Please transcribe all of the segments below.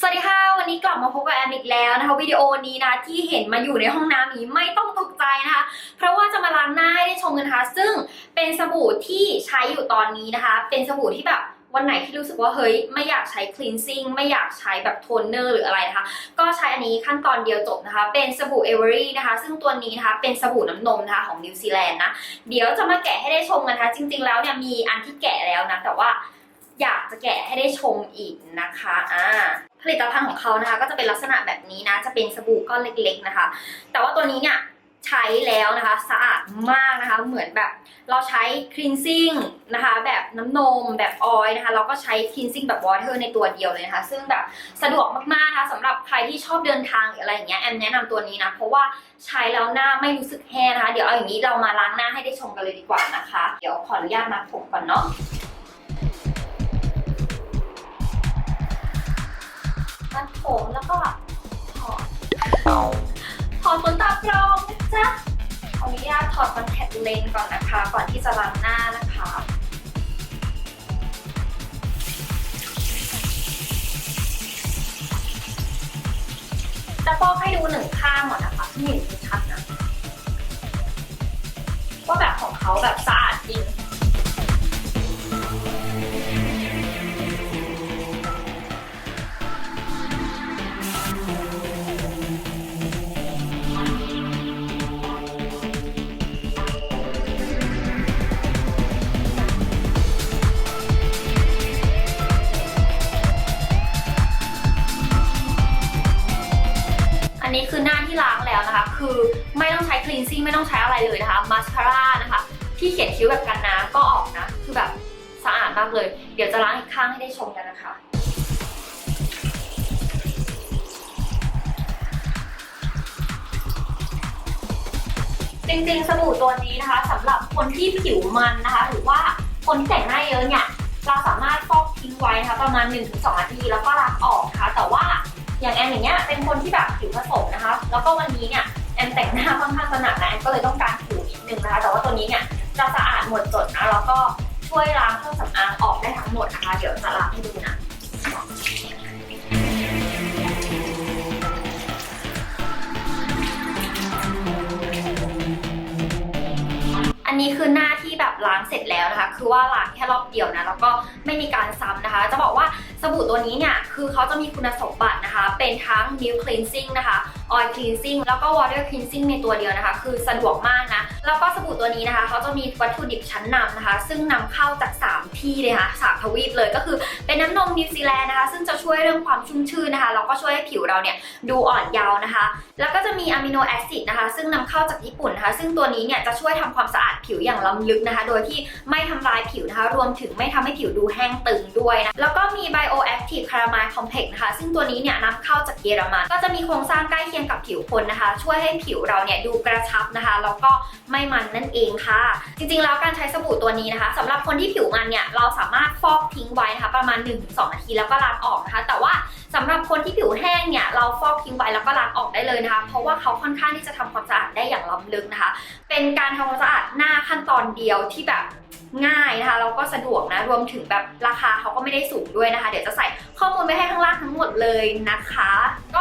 สวัสดีค่ะ วันนี้กลับมาพบกับแอมอีกแล้วนะคะวิดีโอนี้นะที่เห็นมาอยู่ในห้องน้ำนี้ไม่ต้องตกใจนะคะ เพราะว่าจะมาล้างหน้าให้ได้ชมกันนะคะ ซึ่งเป็นสบู่ที่ใช้อยู่ตอนนี้นะคะ เป็นสบู่ที่แบบวันไหนที่รู้สึกว่าเฮ้ยไม่อยากใช้ cleansing ไม่อยากใช้แบบโทนเนอร์หรืออะไรนะคะ ก็ใช้อันนี้ขั้นตอนเดียวจบนะคะ เป็นสบู่เอเวอรี่นะคะ ซึ่งตัวนี้นะคะเป็นสบู่น้ำนมนะคะของนิวซีแลนด์นะ เดี๋ยวจะมาแกะให้ได้ชมกันนะคะ จริง ๆ แล้วเนี่ยมีอันที่แกะแล้วนะ แต่ว่าอยากจะแกะให้ได้ชมอีกนะคะ อ่า ผลิตภัณฑ์ของเขานะคะ ก็จะเป็นลักษณะแบบนี้นะจะเป็นสบู่ก้อนเล็ก ๆนะคะ แต่ว่าตัวนี้เนี่ยใช้แล้วนะคะสะอาดมากนะคะ เหมือนแบบเราใช้ cleansing นะคะแบบน้ำนมแบบออยนะคะเราก็ใช้ cleansing แบบ water ในตัวเดียวเลยนะคะซึ่งแบบสะดวกมากๆนะคะสำหรับใครที่ชอบเดินทางหรืออะไรอย่างเงี้ยแอมแนะนำตัวนี้นะเพราะว่าใช้แล้วหน้าไม่รู้สึกแห้งนะคะ เดี๋ยวเอาอย่างนี้เรามาล้างหน้าให้ได้ชมกันเลยดีกว่านะคะ เดี๋ยวขออนุญาตมาผมก่อนเนาะ มัดผมแล้วก็ถอดถอดขนตาปลอมนะจ๊ะขออนุญาตถอดคอนแทคเลนส์ก่อนนะคะ ก่อนที่จะล้างหน้านะคะจะฟอกให้ดูหนึ่งข้างก่อนนะคะที่เห็นชัดนะว่าแบบของเขาแบบสะ คือไม่ต้องใช้ cleansing ไม่ต้องใช้อะไรเลยนะคะมาสคาร่านะคะ ที่เขียนคิ้วแบบกันน้ำก็ออกนะ คือแบบสะอาดมากเลย เดี๋ยวจะล้างอีกข้างให้ได้ชมกันนะคะจริงๆ สบู่ตัวนี้นะคะสำหรับคนที่ผิวมันนะคะ หรือว่าคนที่แต่งหน้าเยอะเนี่ยเราสามารถฟอกทิ้งไว้นะคะประมาณ 1-2นาทีแล้วก็ล้างออกนะคะแต่ว่าอย่างแอนอย่างเงี้ยเป็นคนที่แบบผิวผสมนะคะ แล้วก็วันนี้เนี่ย อนแต่งหน้าค่อนข้างจะหนักนะแอนก็เลยต้องการผิวนิดนึงนะคะ แต่ว่าตัวนี้เนี่ยจะสะอาดหมดจดนะ แล้วก็ช่วยล้างเครื่องสำอางออกได้ทั้งหมดนะคะ เดี๋ยวจะล้างให้ดูนะอันนี้คือหน้าที่แบบล้างเสร็จแล้วนะคะ คือว่าล้างแค่รอบเดียวนะ แล้วก็ไม่มีการซ้ำนะคะ จะบอกว่าสบู่ตัวนี้เนี่ย คือเขาจะมีคุณสมบัตินะคะ เป็นทั้ง milk cleansing นะคะ oil cleansing แล้วก็ water cleansing ในตัวเดียวนะคะ คือสะดวกมากนะ แล้วก็สบู่ตัวนี้นะคะเขาจะมีวัตถุดิบชั้นนำนะคะ ซึ่งนำเข้าจาก 3 ที่เลยค่ะสามทวีปเลยก็คือเป็นน้ำนมนิวซีแลนด์นะคะ ซึ่งจะช่วยเรื่องความชุ่มชื่นนะคะแล้วก็ช่วยให้ผิวเราเนี่ยดูอ่อนเยาว์นะคะ แล้วก็จะมีอะมิโนแอซิดนะคะ ซึ่งนำเข้าจากญี่ปุ่นนะคะ ซึ่งตัวนี้เนี่ยจะช่วยทำความสะอาดผิวอย่างล้ำลึกนะคะ โดยที่ไม่ทำลายผิวนะคะ รวมถึงไม่ทำให้ผิวดูแห้งตึงด้วยนะแล้วก็มี Bioactive Caramide Complex นะคะซึ่งตัวนี้เนี่ยนำเข้าจากเยอรมันก็จะมีโครงสร้างใกล้เคียงกับผิวคนนะคะ ช่วยให้ผิวเราเนี่ยดูกระชับนะคะแล้วก็ไม่มันนั่นเองค่ะ จริงๆแล้วการใช้สบู่ตัวนี้นะคะสำหรับคนที่ผิวมันเนี่ยเราสามารถฟอกทิ้งไว้นะคะประมาณ 1-2นาทีแล้วก็ล้างออกนะคะ แต่ว่าสำหรับคนที่ผิวแห้งเนี่ยเราฟอกทิ้งไว้แล้วก็ล้างออกได้เลยนะคะ เพราะว่าเขาค่อนข้างที่จะทำความสะอาดได้อย่างล้ำลึกนะคะ เป็นการทำความสะอาดหน้าขั้นตอนเดียวที่แบบง่ายนะคะแล้วก็สะดวกนะรวมถึงแบบราคาเขาก็ไม่ได้สูงด้วยนะคะ เดี๋ยวจะใส่ข้อมูลไว้ให้ข้างล่างทั้งหมดเลยนะคะ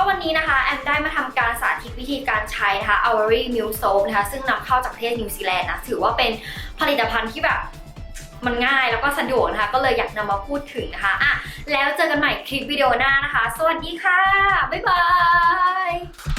วันนี้นะคะ แอมได้มาทำการสาธิตวิธีการใช้นะคะ a w a r y Milk Soap นะคะ ซึ่งนำเข้าจากประเทศนิวซีแลนด์นะ ถือว่าเป็นผลิตภัณฑ์ที่แบบมันง่ายแล้วก็สะดวกนะคะ ก็เลยอยากนำมาพูดถึงนะคะอะแล้วเจอกันใหม่คลิปวิดีโอหน้านะคะ สวัสดีค่ะ บ๊ายบาย